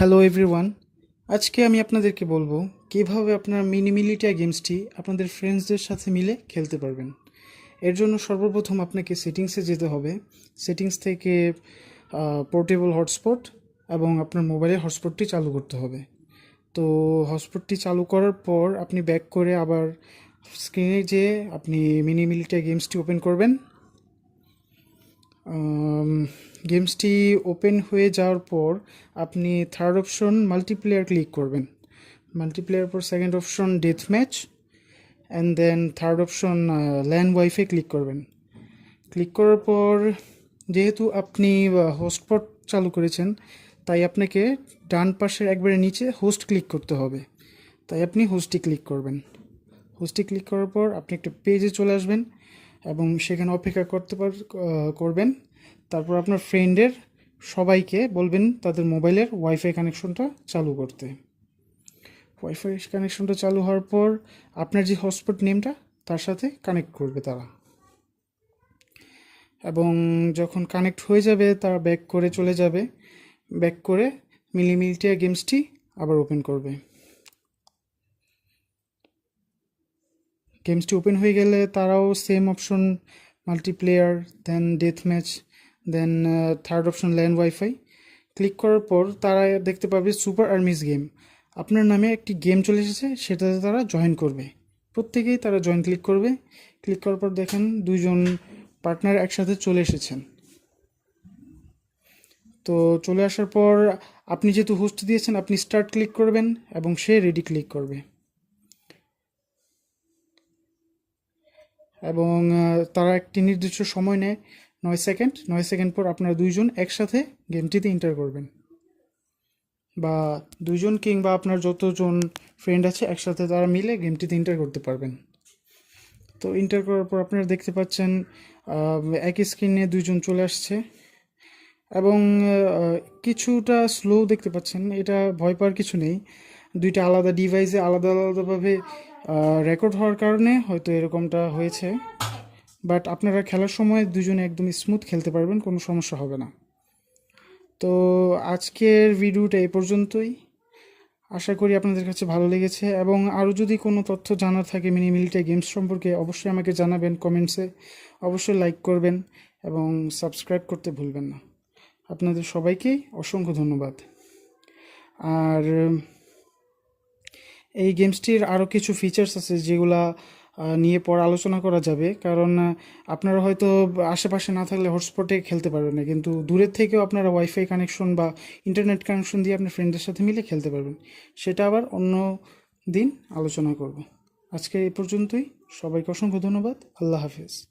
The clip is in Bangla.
হ্যালো এভরিওয়ান আজকে আমি আপনাদেরকে বলব কীভাবে আপনার মিনি মিলিটিয়া গেমসটি আপনাদের ফ্রেন্ডসদের সাথে মিলে খেলতে পারবেন। এর জন্য সর্বপ্রথম আপনাকে সেটিংসে যেতে হবে। সেটিংস থেকে পোর্টেবল হটস্পট এবং আপনার মোবাইলের হটস্পটটি চালু করতে হবে। তো হটস্পটটি চালু করার পর আপনি ব্যাক করে আবার স্ক্রিনে যেয়ে আপনি মিনি মিলিটিয়া গেমসটি ওপেন করবেন। গেমসটি ওপেন হয়ে যাওয়ার পর আপনি থার্ড অপশন মাল্টিপ্লেয়ার ক্লিক করবেন। মাল্টিপ্লেয়ার পর second option death match and then third option land ওয়াইফে click করবেন। ক্লিক করার পর যেহেতু আপনি হোস্টপট চালু করেছেন, তাই আপনাকে ডান পাশের একবারে নিচে হোস্ট ক্লিক করতে হবে। তাই আপনি হোস্টে ক্লিক করবেন। হোস্টে ক্লিক করার পর আপনি একটা পেজে চলে আসবেন এবং সেখানে অপেক্ষা করতে পার করবেন। তারপর আপনার ফ্রেন্ডের সবাইকে বলবেন তাদের মোবাইলের ওয়াইফাই কানেকশনটা চালু করতে। ওয়াইফাই কানেকশনটা চালু হওয়ার পর আপনার যে হটস্পট নেমটা তার সাথে কানেক্ট করবে তারা। এবং যখন কানেক্ট হয়ে যাবে, তারা ব্যাক করে চলে যাবে। ব্যাক করে মিলিমিলিটিয়া গেমসটি আবার ওপেন করবে। গেমসটি ওপেন হয়ে গেলে তারাও same option multiplayer then death match then third option land wifi click করার পর তারা দেখতে পাবে সুপার আর্মিস গেম আপনার নামে একটি গেম চলে এসেছে, সেটাতে তারা জয়েন করবে। প্রত্যেকেই তারা জয়েন ক্লিক করবে। ক্লিক করার পর দেখেন দুইজন পার্টনার একসাথে চলে এসেছেন। তো চলে আসার পর আপনি যেহেতু হোস্ট দিয়েছেন, আপনি স্টার্ট ক্লিক করবেন এবং সে রেডি ক্লিক করবে। এবং তারা একটি নির্দিষ্ট সময় নেয়। নয় সেকেন্ড নয় সেকেন্ড পর আপনারা দুইজন একসাথে গেমটিতে এন্টার করবেন। বা দুইজন কিংবা আপনার যতজন ফ্রেন্ড আছে একসাথে তারা মিলে গেমটিতে এন্টার করতে পারবেন। তো এন্টার করার পর আপনারা দেখতে পাচ্ছেন একই স্ক্রিনে দুইজন চলে আসছে। এবং কিছুটা স্লো দেখতে পাচ্ছেন, এটা ভয় পাওয়ার কিছু নেই। দুইটা আলাদা ডিভাইসে আলাদা, আলাদাভাবে রেকর্ড হওয়ার কারণে হয়তো এরকমটা হয়েছে। বাট আপনারা খেলার সময় দুজনে একদম স্মুথ খেলতে পারবেন, কোনো সমস্যা হবে না। তো আজকের ভিডিওটা এ পর্যন্তই। আশা করি আপনাদের কাছে ভালো লেগেছে এবং আরও যদি কোনো তথ্য জানার থাকে মিনি মিলিটারি গেমস সম্পর্কে, অবশ্যই আমাকে জানাবেন কমেন্টসে অবশ্যই লাইক করবেন এবং সাবস্ক্রাইব করতে ভুলবেন না। আপনাদের সবাইকেই অসংখ্য ধন্যবাদ। আর এই গেমসটির আরও কিছু ফিচার্স আছে যেগুলা নিয়ে পরে আলোচনা করা যাবে। কারণ আপনারা হয়তো আশেপাশে না থাকলে হটস্পটে খেলতে পারবেন না। কিন্তু দূরের থেকেও আপনারা ওয়াইফাই কানেকশন বা ইন্টারনেট কানেকশন দিয়ে আপনার ফ্রেন্ডদের সাথে মিলে খেলতে পারবেন। সেটা আবার অন্য দিন আলোচনা করব। আজকে এ পর্যন্তই। সবাইকে অসংখ্য ধন্যবাদ। আল্লাহ হাফিজ।